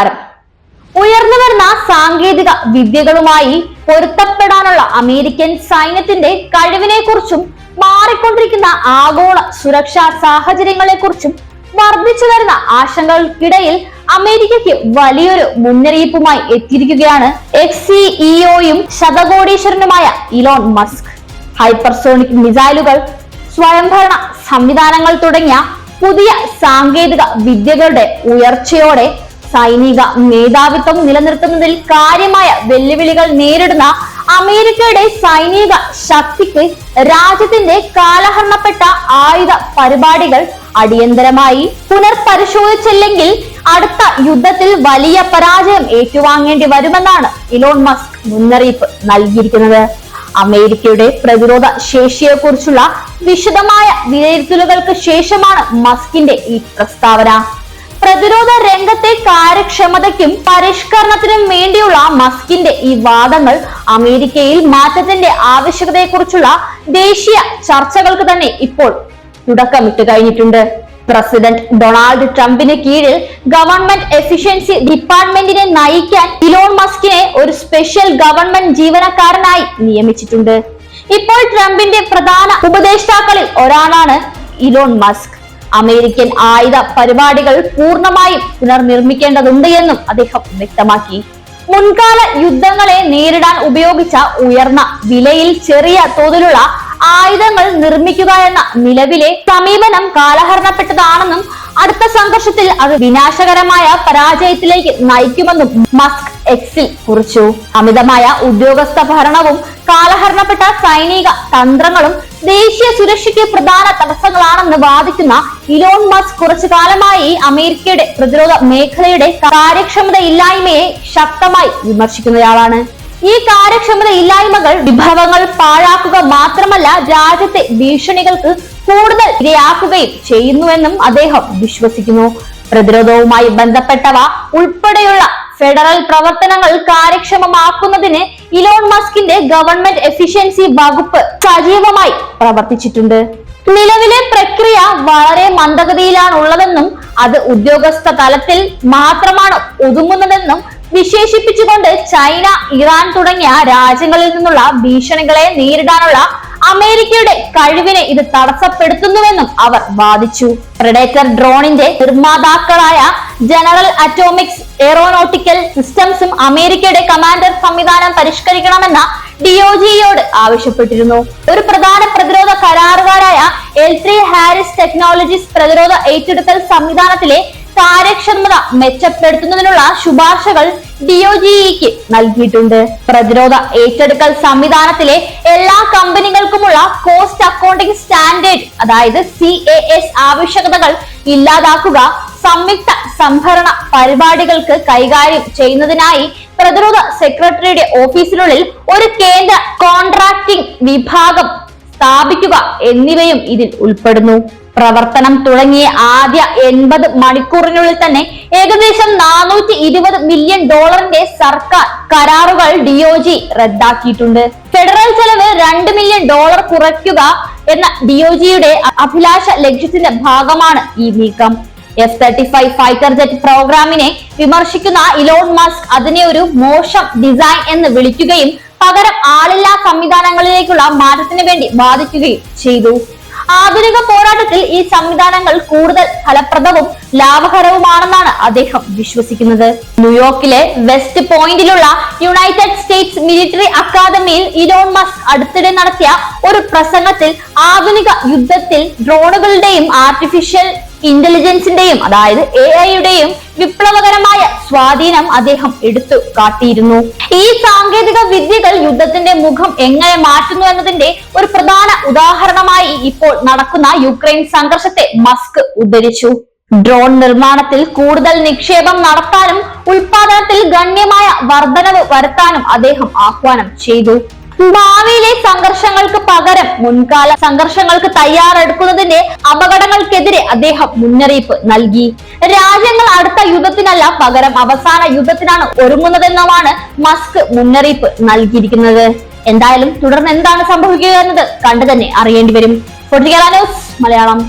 നമസ്കാരം ഉയർന്നു വരുന്ന സാങ്കേതിക വിദ്യകളുമായി പൊരുത്തപ്പെടാനുള്ള അമേരിക്കൻ സൈന്യത്തിന്റെ കഴിവിനെ കുറിച്ചും മാറിക്കൊണ്ടിരിക്കുന്ന ആഗോള സുരക്ഷാ സാഹചര്യങ്ങളെ കുറിച്ചും വർദ്ധിച്ചു വരുന്ന ആശങ്കകൾക്കിടയിൽ അമേരിക്കയ്ക്ക് വലിയൊരു മുന്നറിയിപ്പുമായി എത്തിയിരിക്കുകയാണ് എക്സ് സിഇഒയും ശതകോടീശ്വരനുമായ ഇലോൺ മസ്ക്. ഹൈപ്പർസോണിക് മിസൈലുകൾ സ്വയംഭരണ സംവിധാനങ്ങൾ തുടങ്ങിയ പുതിയ സാങ്കേതിക വിദ്യകളുടെ ഉയർച്ചയോടെ സൈനിക മേധാവിത്വം നിലനിർത്തുന്നതിൽ കാര്യമായ വെല്ലുവിളികൾ നേരിടുന്ന അമേരിക്കയുടെ സൈനിക ശക്തിക്ക് രാജ്യത്തിന്റെ കാലഹരണപ്പെട്ട ആയുധ പരിപാടികൾ അടിയന്തരമായി പുനർപരിശോധിച്ചില്ലെങ്കിൽ അടുത്ത യുദ്ധത്തിൽ വലിയ പരാജയം ഏറ്റുവാങ്ങേണ്ടി വരുമെന്നാണ് ഇലോൺ മസ്ക് മുന്നറിയിപ്പ് നൽകിയിരിക്കുന്നത്. അമേരിക്കയുടെ പ്രതിരോധ ശേഷിയെക്കുറിച്ചുള്ള വിശദമായ വിലയിരുത്തലുകൾക്ക് ശേഷമാണ് മസ്കിന്റെ ഈ പ്രസ്താവന. പ്രതിരോധ രംഗത്തെ കാര്യക്ഷമതയ്ക്കും പരിഷ്കരണത്തിനും വേണ്ടിയുള്ള മസ്കിന്റെ ഈ വാദങ്ങൾ അമേരിക്കയിൽ മാറ്റത്തിന്റെ ആവശ്യകതയെക്കുറിച്ചുള്ള ദേശീയ ചർച്ചകൾക്ക് തന്നെ ഇപ്പോൾ തുടക്കമിട്ട് കഴിഞ്ഞിട്ടുണ്ട്. പ്രസിഡന്റ് ഡൊണാൾഡ് ട്രംപിന് കീഴിൽ ഗവൺമെന്റ് എഫിഷ്യൻസി ഡിപ്പാർട്ട്മെന്റിനെ നയിക്കാൻ ഇലോൺ മസ്കിനെ ഒരു സ്പെഷ്യൽ ഗവൺമെന്റ് ജീവനക്കാരനായി നിയമിച്ചിട്ടുണ്ട്. ഇപ്പോൾ ട്രംപിന്റെ പ്രധാന ഉപദേഷ്ടാക്കളിൽ ഒരാളാണ് ഇലോൺ മസ്ക്. അമേരിക്കൻ ആയുധ പരിപാടികൾ പൂർണമായും പുനർനിർമ്മിക്കേണ്ടതുണ്ട് എന്നും അദ്ദേഹം വ്യക്തമാക്കി. മുൻകാല യുദ്ധങ്ങളെ നേരിടാൻ ഉപയോഗിച്ച ഉയർന്ന വിലയിൽ ചെറിയ തോതിലുള്ള ആയുധങ്ങൾ നിർമ്മിക്കുക എന്ന നിലവിലെ സമീപനം കാലഹരണപ്പെട്ടതാണെന്നും അടുത്ത സംഘർഷത്തിൽ അത് വിനാശകരമായ പരാജയത്തിലേക്ക് നയിക്കുമെന്നും മസ്ക് എക്സിൽ കുറിച്ചു. അമിതമായ ഉദ്യോഗസ്ഥ ഭരണവും കാലഹരണപ്പെട്ട സൈനിക തന്ത്രങ്ങളും ദേശീയ സുരക്ഷയ്ക്ക് പ്രധാന തടസ്സങ്ങളാണെന്ന് വാദിക്കുന്ന ഇലോൺ മസ്ക് കുറച്ചു കാലമായി അമേരിക്കയുടെ പ്രതിരോധ മേഖലയുടെ കാര്യക്ഷമതയില്ലായ്മയെ ശക്തമായി വിമർശിക്കുന്നയാളാണ്. ഈ കാര്യക്ഷമത ഇല്ലായ്മകൾ വിഭവങ്ങൾ പാഴാക്കുക മാത്രമല്ല രാജ്യത്തെ ഭീഷണികൾക്ക് കൂടുതൽ ഇരയാക്കുകയും ചെയ്യുന്നുവെന്നും അദ്ദേഹം വിശ്വസിക്കുന്നു. പ്രതിരോധവുമായി ബന്ധപ്പെട്ടവ ഉൾപ്പെടെയുള്ള ഫെഡറൽ പ്രവർത്തനങ്ങൾ കാര്യക്ഷമമാക്കുന്നതിന് ഇലോൺ മസ്കിന്റെ ഗവൺമെന്റ് എഫിഷ്യൻസി വകുപ്പ് സജീവമായി പ്രവർത്തിച്ചിട്ടുണ്ട്. നിലവിലെ പ്രക്രിയ വളരെ മന്ദഗതിയിലാണ് ഉള്ളതെന്നും അത് ഉദ്യോഗസ്ഥ തലത്തിൽ മാത്രമാണ് ഒതുങ്ങുന്നതെന്നും വിശേഷിപ്പിച്ചുകൊണ്ട് ചൈന ഇറാൻ തുടങ്ങിയ രാജ്യങ്ങളിൽ നിന്നുള്ള ഭീഷണികളെ നേരിടാനുള്ള അമേരിക്കയുടെ കഴിവിനെ ഇത് തടസ്സപ്പെടുത്തുന്നുവെന്നും അവർ വാദിച്ചു. പ്രഡേറ്റർ ഡ്രോണിന്റെ നിർമ്മാതാക്കളായ ജനറൽ അറ്റോമിക്സ് എയറോനോട്ടിക്കൽ സിസ്റ്റംസും അമേരിക്കയുടെ കമാൻഡർ സംവിധാനം പരിഷ്കരിക്കണമെന്ന ഡിഒജിയോട് ആവശ്യപ്പെട്ടിരുന്നു. ഒരു പ്രധാന പ്രതിരോധ കരാറുകാരായ എൽ ത്രീ ഹാരിസ് ടെക്നോളജീസ് പ്രതിരോധ ഏറ്റെടുക്കൽ സംവിധാനത്തിലെ കാര്യക്ഷമത മെച്ചപ്പെടുത്തുന്നതിനുള്ള ശുപാർശകൾ ഡിഒജിഇക്ക് നൽകിയിട്ടുണ്ട്. പ്രതിരോധ ഏറ്റെടുക്കൽ സംവിധാനത്തിലെ എല്ലാ കമ്പനികൾക്കുമുള്ള കോസ്റ്റ് അക്കൗണ്ടിംഗ് സ്റ്റാൻഡേർഡ് അതായത് സി എ എസ് ആവശ്യകതകൾ ഇല്ലാതാക്കുക സംയുക്ത സംഭരണ പരിപാടികൾക്ക് കൈകാര്യം ചെയ്യുന്നതിനായി പ്രതിരോധ സെക്രട്ടറിയുടെ ഓഫീസിനുള്ളിൽ ഒരു കേന്ദ്ര കോൺട്രാക്ടിംഗ് വിഭാഗം സ്ഥാപിക്കുക എന്നിവയും ഇതിൽ ഉൾപ്പെടുന്നു. പ്രവർത്തനം തുടങ്ങിയ ആദ്യ എൺപത് മണിക്കൂറിനുള്ളിൽ തന്നെ ഏകദേശം നാനൂറ്റി ഇരുപത് മില്യൺ ഡോളറിന്റെ സർക്കാർ കരാറുകൾ ഡിഒജി റദ്ദാക്കിയിട്ടുണ്ട്. ഫെഡറൽ ചെലവ് രണ്ട് മില്യൺ ഡോളർ കുറയ്ക്കുക എന്ന ഡിഒജിയുടെ അഭിലാഷ ലക്ഷ്യത്തിന്റെ ഭാഗമാണ് ഈ നീക്കം. F thirty five fighter jet പ്രോഗ്രാമിനെ വിമർശിക്കുന്ന ഇലോൺ മസ്ക് അതിനെ ഒരു മോശം ഡിസൈൻ എന്ന് വിളിക്കുകയും പകരം ആളില്ലാ സംവിധാനങ്ങളിലേക്കുള്ള മാറ്റത്തിന് വേണ്ടി ബാധിക്കുകയും ചെയ്തു. ആധുനിക പോരാട്ടത്തിൽ ഈ സംവിധാനങ്ങൾ കൂടുതൽ ഫലപ്രദവും ലാഭകരവുമാണെന്നാണ് അദ്ദേഹം വിശ്വസിക്കുന്നത്. ന്യൂയോർക്കിലെ വെസ്റ്റ് പോയിന്റിലുള്ള യുണൈറ്റഡ് സ്റ്റേറ്റ്സ് മിലിറ്ററി അക്കാദമിയിൽ ഇലോൺ മസ്ക് അടുത്തിടെ നടത്തിയ ഒരു പ്രസംഗത്തിൽ ആധുനിക യുദ്ധത്തിൽ ഡ്രോണുകളുടെയും ആർട്ടിഫിഷ്യൽ ഇന്റലിജൻസിന്റെയും അതായത് എ ഐയുടെയും വിപ്ലവകരമായ സ്വാധീനം അദ്ദേഹം എടുത്തു കാട്ടിയിരുന്നു. ഈ സാങ്കേതിക വിദ്യകൾ യുദ്ധത്തിന്റെ മുഖം എങ്ങനെ മാറ്റുന്നു എന്നതിന്റെ ഒരു പ്രധാന ഉദാഹരണമായി ഇപ്പോൾ നടക്കുന്ന യുക്രൈൻ സംഘർഷത്തെ മസ്ക് ഉദ്ധരിച്ചു. ഡ്രോൺ നിർമ്മാണത്തിൽ കൂടുതൽ നിക്ഷേപം നടത്താനും ഉൽപാദനത്തിൽ ഗണ്യമായ വർധനവ് വരുത്താനും അദ്ദേഹം ആഹ്വാനം ചെയ്തു. ഭാവിയിലെ സംഘർഷങ്ങൾക്ക് പകരം മുൻകാല സംഘർഷങ്ങൾക്ക് തയ്യാറെടുക്കുന്നതിന്റെ അപകടങ്ങൾക്കെതിരെ അദ്ദേഹം മുന്നറിയിപ്പ് നൽകി. രാജ്യങ്ങൾ അടുത്ത യുദ്ധത്തിനല്ല പകരം അവസാന യുദ്ധത്തിനാണ് ഒരുങ്ങുന്നതെന്നുമാണ് മസ്ക് മുന്നറിയിപ്പ് നൽകിയിരിക്കുന്നത്. എന്തായാലും തുടർന്ന് എന്താണ് സംഭവിക്കുക എന്നത് കണ്ടു തന്നെ അറിയേണ്ടി വരും. മലയാളം.